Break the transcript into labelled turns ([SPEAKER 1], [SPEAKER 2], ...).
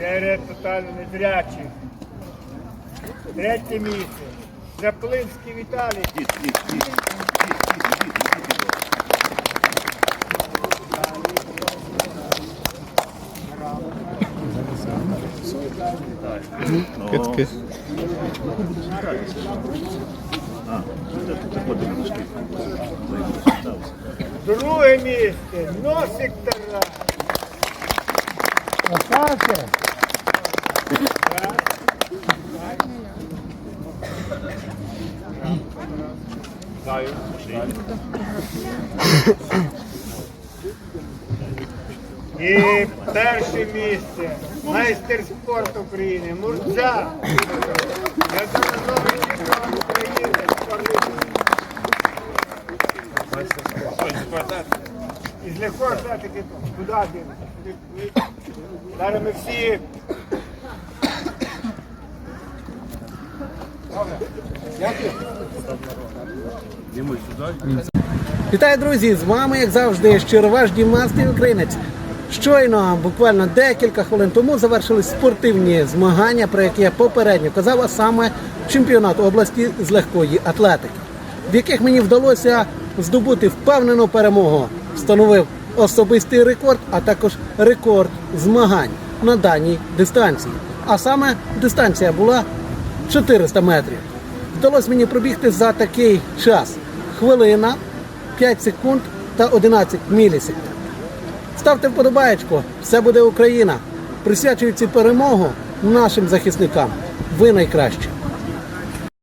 [SPEAKER 1] Серед тотально незрячих. Третє місце. Заплинський Віталій. Друге місце. Носик Тарас.
[SPEAKER 2] Остався.
[SPEAKER 1] І перше місце. Майстер спорту України. Мурза. Неодноразовий чемпіон України. І з атлетики туди дивимося. Зараз ми всі
[SPEAKER 2] Вітаю, друзі! З вами, як завжди, щироваш Дімастий Українець. Щойно, буквально декілька хвилин тому, завершились спортивні змагання, про які я попередньо казав, а саме чемпіонат області з легкої атлетики, в яких мені вдалося здобути впевнену перемогу. Встановив особистий рекорд, а також рекорд змагань на даній дистанції. А саме дистанція була 400 метрів. Вдалося мені пробігти за такий час. Хвилина, 5 секунд та 11 мілісекунд. Ставте вподобаєчку, все буде Україна. Присвячую цю перемогу нашим захисникам. Ви найкращі.